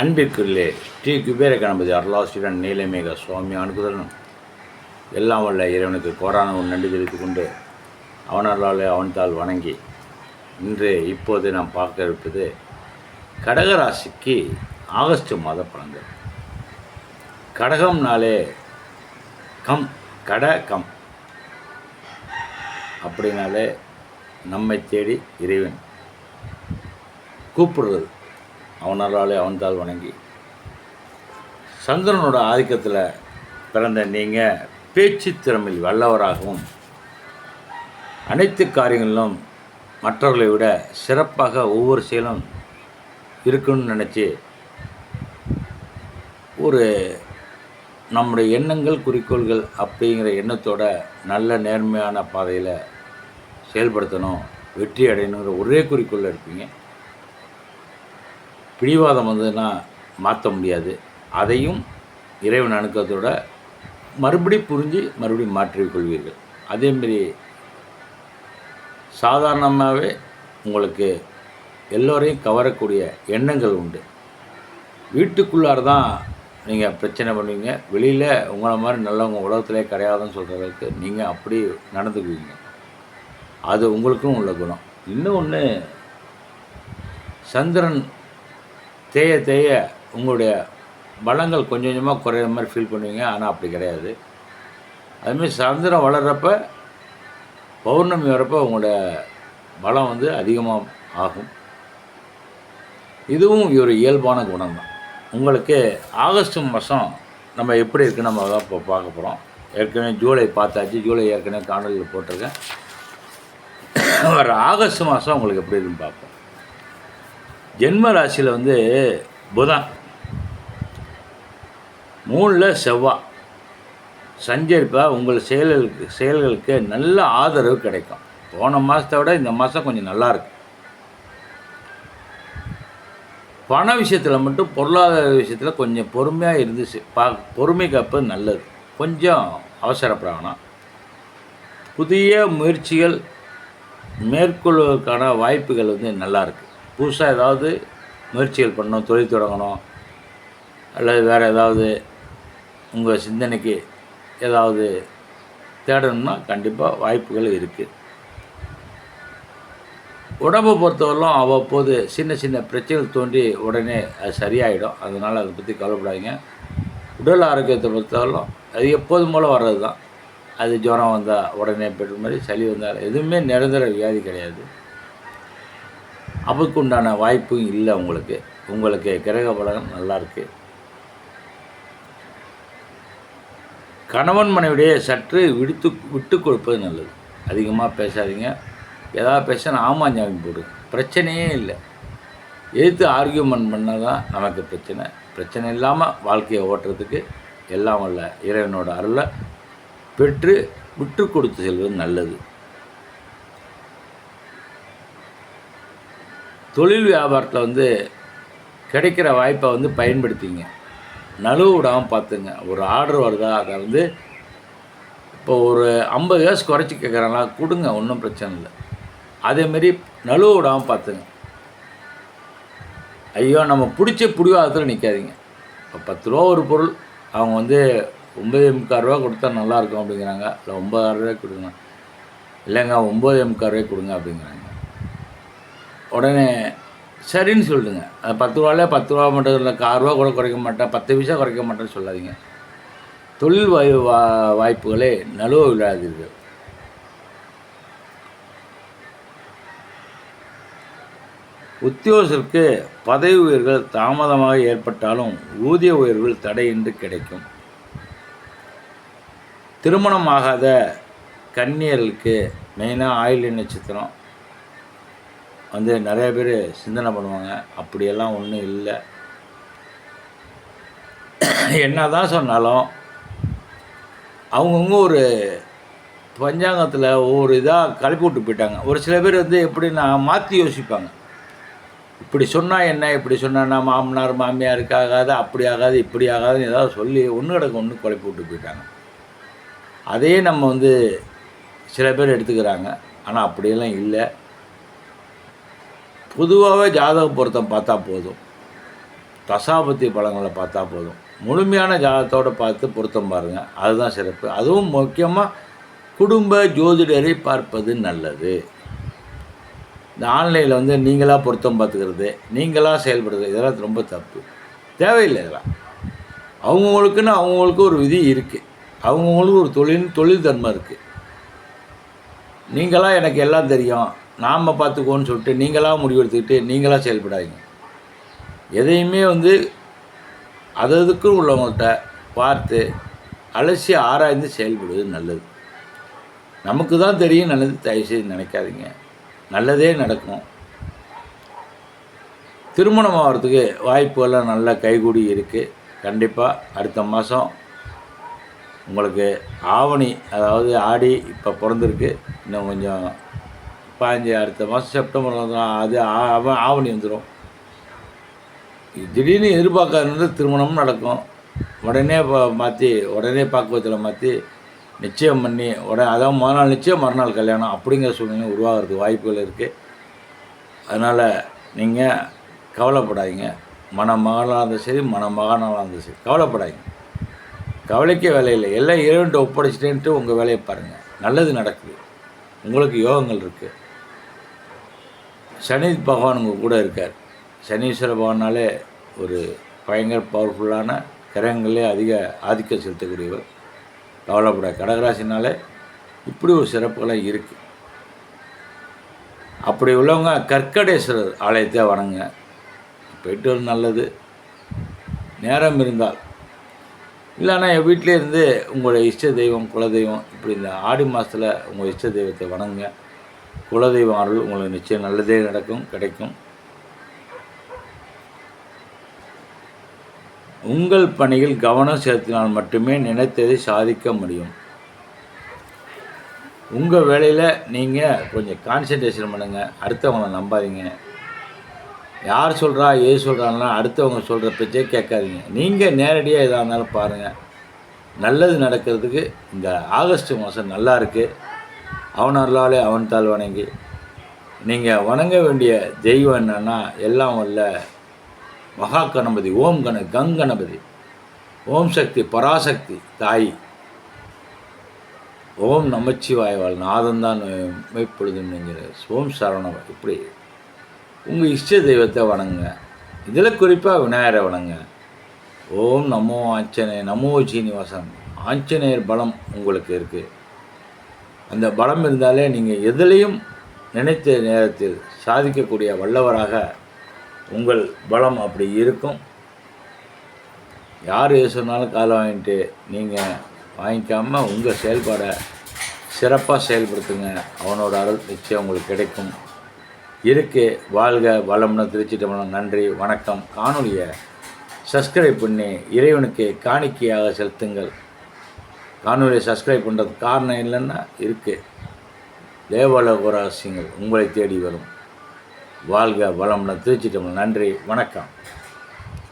அன்பிற்குள்ளே ஸ்ரீ குபேர கணபதி அருளாசிரியன் நீலமேக சுவாமி அனுப்புதலும் எல்லாம் வல்ல இறைவனுக்கு கோடான ஒரு நன்றி தெரிவித்து கொண்டு அவனர்களாலே அவன்தால் வணங்கி இன்று இப்போது நாம் பார்க்க இருப்பது கடகராசிக்கு ஆகஸ்ட் மாத பலன்கள். கடகம்னாலே கம் கட கம். அப்படின்னாலே நம்மை தேடி இறைவன் கூப்பிடுறது. அவனராலே அவன்தால் வணங்கி. சந்திரனோட ஆதிக்கத்தில் பிறந்த நீங்கள் பேச்சு திறமையில் வல்லவராகவும் அனைத்து காரியங்களிலும் மற்றவர்களை விட சிறப்பாக ஒவ்வொரு செயலும் இருக்குன்னு நினச்சி ஒரு நம்முடைய எண்ணங்கள் குறிக்கோள்கள் அப்படிங்கிற எண்ணத்தோட நல்ல நேர்மையான பாதையில் செயல்படுத்தணும் வெற்றி அடையணுங்கிற ஒரே குறிக்கோளில் இருப்பீங்க. பிடிவாதம் வந்ததுன்னா மாற்ற முடியாது. அதையும் இறைவன் அணுக்கத்தோட மறுபடி புரிஞ்சு மறுபடியும் மாற்றிக்கொள்வீர்கள் அதேமாரி சாதாரணமாகவே உங்களுக்கு எல்லோரையும் கவரக்கூடிய எண்ணங்கள் உண்டு. வீட்டுக்குள்ளார தான் நீங்கள் பிரச்சனை பண்ணுவீங்க. வெளியில் உங்களை மாதிரி நல்லவங்க உலகத்திலே கிடையாதுன்னு சொல்கிறதுக்கு நீங்கள் அப்படி நடந்துக்குவீங்க. அது உங்களுக்கும் உள்ள குணம். இன்னும் ஒன்று சந்திரன் தேய தேய உங்களுடைய பலங்கள் கொஞ்சம் கொஞ்சமாக குறையிற மாதிரி ஃபீல் பண்ணுவீங்க. ஆனால் அப்படி கிடையாது. அதுமாரி சந்திரன் வளர்கிறப்ப பௌர்ணமி வரப்போ உங்களோட பலம் வந்து அதிகமாக ஆகும். இதுவும் ஒரு இயல்பான குணம் தான் உங்களுக்கு ஆகஸ்ட் மாதம் நம்ம எப்படி இருக்குன்னு நம்ம தான் இப்போ பார்க்க போகிறோம் ஏற்கனவே ஜூலை பார்த்தாச்சு. ஜூலை ஏற்கனவே காணொலியில் போட்டிருக்கேன். வர ஆகஸ்ட் மாதம் உங்களுக்கு எப்படி இருக்குன்னு பார்ப்போம். ஜென்ம ராசியில் வந்து புதன். மூணில் செவ்வாய் சஞ்சரிப்பா உங்கள் செயல்களுக்கு செயல்களுக்கு நல்ல ஆதரவு கிடைக்கும். போன மாதத்தை விட இந்த மாதம் கொஞ்சம் நல்லா பண விஷயத்தில் மட்டும் பொருளாதார விஷயத்தில் கொஞ்சம் பொறுமையாக இருந்துச்சு. பா பொறுமை காப்பது நல்லது. கொஞ்சம் அவசரப்படணும் புதிய முயற்சிகள் மேற்கொள்வதற்கான வாய்ப்புகள் வந்து நல்லாயிருக்கு புதுசாக ஏதாவது முயற்சிகள் பண்ணணும் தொழில் தொடங்கணும் அல்லது வேறு ஏதாவது உங்கள் சிந்தனைக்கு ஏதாவது தேடணும்னா கண்டிப்பாக வாய்ப்புகள் இருக்குது உடம்பை பொறுத்தவரையிலும் அவ்வப்போது சின்ன சின்ன பிரச்சனைகள் தோன்றி உடனே அது சரியாயிடும். அதனால் அதை பற்றி கவலைப்படாதீங்க. உடல் ஆரோக்கியத்தை பொறுத்தவரையிலும் அது எப்போதும் போல் வர்றது தான் அது ஜுரம் வந்தால் உடனே பெற்ற மாதிரி சளி வந்தால் எதுவுமே நிரந்தர வியாதி கிடையாது. அதுக்கு உண்டான வாய்ப்பும் இல்லை உங்களுக்கு. உங்களுக்கு கிரக பலகம் நல்லாயிருக்கு கணவன் மனைவிடைய சற்று விடுத்து விட்டு கொடுப்பது நல்லது. அதிகமாக பேசாதீங்க. ஏதாவது பேசினா ஆமாஞ்சாமி போடு. பிரச்சனையே இல்லை. எதிர்த்து ஆர்கியூமெண்ட் பண்ணால் தான் நமக்கு பிரச்சனை. பிரச்சனை இல்லாமல் வாழ்க்கையை ஓட்டுறதுக்கு எல்லாம் வல்ல. இறைவனோட அருளை பெற்று விட்டு கொடுத்து செல்வது நல்லது. தொழில் வியாபாரத்தில் வந்து கிடைக்கிற வாய்ப்பை வந்து பயன்படுத்திங்க. நழுவு விடாமல் பார்த்துங்க. ஒரு ஆர்டர் வருதா அதை வந்து இப்போ ஒரு ஐம்பது காசு குறைச்சி கேட்குறாங்களா கொடுங்க ஒன்றும் பிரச்சனை இல்லை. அதேமாரி நழுவு விடாமல் பார்த்துங்க. ஐயோ நம்ம பிடிச்ச பிடிவாதத்தில் நிற்காதீங்க இப்போ பத்து ரூபா ஒரு பொருள் அவங்க வந்து ஒம்பது முக்கால் ரூபா கொடுத்தா நல்லாயிருக்கும் அப்படிங்கிறாங்க. இல்லை ஒம்பதாயிரம் ரூபாய் கொடுங்க இல்லைங்க ஒம்பது முக்கால் ரூபாய் கொடுங்க அப்படிங்கிறாங்க. உடனே சரின்னு சொல்லுங்க. அது பத்து ரூபாலே பத்து ரூபா மட்டும் இல்லை ஆறு ரூபா கூட குறைக்க மாட்டேன். பத்து பைசா குறைக்க மாட்டேன்னு சொல்லாதீங்க. தொழில் வாய் வா வாய்ப்புகளே நழுவ விழாதீர்கள் உத்தியோகத்திற்கு பதவி உயர்வுகள் தாமதமாக ஏற்பட்டாலும் ஊதிய உயர்வுகள் தடையின்றி கிடைக்கும். திருமணம் ஆகாத கன்னியர்களுக்கு மெயினாக ஆயுள் நட்சத்திரம். வந்து நிறைய பேர் சிந்தனை பண்ணுவாங்க. அப்படியெல்லாம் ஒன்றும் இல்லை. என்ன தான் சொன்னாலும் அவங்கவுங்க ஒரு பஞ்சாங்கத்தில் ஒவ்வொரு இதாக கலப்பி விட்டு போயிட்டாங்க. ஒரு சில பேர் வந்து எப்படின்னா மாற்றி யோசிப்பாங்க. இப்படி சொன்னால் என்ன? இப்படி சொன்னா மாமனார் மாமியாருக்கு ஆகாது அப்படி ஆகாது இப்படி ஆகாதுன்னு ஏதாவது சொல்லி ஒன்று கிடக்கு ஒன்று குழப்பி விட்டு போயிட்டாங்க. அதே நம்ம வந்து சில பேர் எடுத்துக்கிறாங்க. ஆனால் அப்படியெல்லாம் இல்லை. பொதுவாகவே ஜாதக பொருத்தம் பார்த்தா போதும். தசாபத்தி பழங்களை பார்த்தா போதும். முழுமையான ஜாதகத்தோடு பார்த்து பொருத்தம் பாருங்கள் அதுதான் சிறப்பு. அதுவும் முக்கியமாக குடும்ப ஜோதிடரை பார்ப்பது நல்லது. இந்த ஆன்லைனில் வந்து நீங்களாக பொருத்தம் பார்த்துக்கிறது நீங்களாக செயல்படுறது இதெல்லாம் ரொம்ப தப்பு. தேவையில்லை இதெல்லாம். அவங்கவுங்களுக்குன்னு அவங்கவுங்களுக்கு ஒரு விதி இருக்குது அவங்கவுங்களுக்கு ஒரு தொழில் தொழில் தன்மை இருக்குது நீங்களாக எனக்கு எல்லாம் தெரியும். நாம் பார்த்துக்கோன்னு சொல்லிட்டு நீங்களாக முடிவெடுத்துக்கிட்டு நீங்களாக செயல்படாதீங்க. எதையுமே வந்து அததுக்கு உள்ளவங்கள்ட்ட பார்த்து அலசி ஆராய்ந்து செயல்படுவது நல்லது. நமக்கு தான் தெரியும் நல்லது தயவுசெய்து நினைக்காதீங்க. நல்லதே நடக்கும். திருமணம் ஆகிறதுக்கு வாய்ப்புகள்லாம் நல்லா கைகூடி இருக்குது கண்டிப்பாக அடுத்த மாதம் உங்களுக்கு ஆவணி அதாவது ஆடி இப்போ பிறந்திருக்கு. இன்னும் கொஞ்சம் பாஞ்சு அடுத்த மாதம் செப்டம்பர் வந்துடும் அது ஆ- ஆவணி வந்துடும் திடீர்னு எதிர்பார்க்காத திருமணமும் நடக்கும். உடனே இப்போ மாற்றி உடனே பாக்குவத்தில் மாற்றி நிச்சயம் பண்ணி உடனே அதான் முதல் நாள் நிச்சயம் மறுநாள் கல்யாணம் அப்படிங்கிற சூழ்நிலை உருவாகிறதுக்கு வாய்ப்புகள் இருக்குது அதனால் நீங்கள் கவலைப்படாதீங்க. மணமகனாக இருந்தாலும் சரி மணமகனாக இருந்தாலும் சரி கவலைப்படாதீங்க. கவலைக்கே வேலையில்லை எல்லாம் இறைவன்ட்டு ஒப்படைச்சிட்டேன்ட்டு உங்கள் வேலையை பாருங்கள் நல்லது நடக்குது. உங்களுக்கு யோகங்கள் இருக்குது சனி பகவான் உங்கள் கூட இருக்கார். சனீஸ்வர பகவானாலே ஒரு பயங்கர பவர்ஃபுல்லான கிரகங்களே அதிக ஆதிக்கம் செலுத்தக்கூடியவர். கவலைப்பட கடகராசினாலே இப்படி ஒரு சிறப்புகளாக இருக்குது அப்படி உள்ளவங்க கற்கடேஸ்வரர் ஆலயத்தை வணங்க போயிட்டு நல்லது. நேரம் இருந்தால். இல்லைன்னா என் வீட்டிலே இருந்து உங்களுடைய இஷ்ட தெய்வம் குலதெய்வம் இப்படி இந்த ஆடி மாதத்தில் உங்கள் இஷ்ட தெய்வத்தை வணங்குங்க. குலதெய்வ அருள் உங்களுக்கு நிச்சயம் நல்லதே நடக்கும் கிடைக்கும். உங்கள் பணியில் கவனம் செலுத்தினால் மட்டுமே நினைத்ததை சாதிக்க முடியும். உங்கள் வேலையில் நீங்கள் கொஞ்சம் கான்சன்ட்ரேஷன் பண்ணுங்கள் அடுத்தவங்களை நம்பாதீங்க. யார் சொல்கிறா ஏது சொல்கிறாங்கன்னா அடுத்தவங்க சொல்கிற பேச்சே கேட்காதீங்க. நீங்கள் நேரடியாக எதாக இருந்தாலும் பாருங்கள் நல்லது நடக்கிறதுக்கு இந்த ஆகஸ்ட் மாதம் நல்லா இருக்குது அவன் அருளாலே அவன் வணங்கி. நீங்கள் வணங்க வேண்டிய தெய்வம் என்னன்னா எல்லாம் வல்ல மகா கணபதி ஓம் கண கங்கணபதி ஓம் சக்தி பராசக்தி தாய். ஓம் நமச்சிவாய்வாள் நாதந்தான் மெய்ப்பொழுதுங்கிற ஓம் சரவணம் இப்படி உங்கள் இஷ்ட தெய்வத்தை வணங்குங்க. இதில் குறிப்பாக விநாயகரை வணங்க ஓம் நமோ ஆஞ்சநேயர் நமோ சீனிவாசன். ஆஞ்சநேயர் பலம் உங்களுக்கு இருக்குது அந்த பலம் இருந்தாலே நீங்கள் எதிலையும் நினைத்த நேரத்தில் சாதிக்கக்கூடிய வல்லவராக உங்கள் பலம் அப்படி இருக்கும். யார் சொன்னாலும் காலை வாங்கிட்டு நீங்கள் வாங்கிக்காம உங்கள் செயல்பாடை சிறப்பாக செயல்படுத்துங்க. அவனோட அருள் நிச்சயம் உங்களுக்கு கிடைக்கும். இருக்கு. வாழ்க வளம்னு திருச்சிட்டம்பலம் நன்றி வணக்கம். காணொலியை சப்ஸ்கிரைப் பண்ணி இறைவனுக்கு காணிக்கையாக செலுத்துங்கள். காணொலியை சப்ஸ்கிரைப் பண்ணுறதுக்கு காரணம் இல்லைன்னா இருக்குது தேவாலோகராசியங்கள் உங்களை தேடி வரும். வாழ்க வளம்னு திருச்சி நன்றி. வணக்கம்.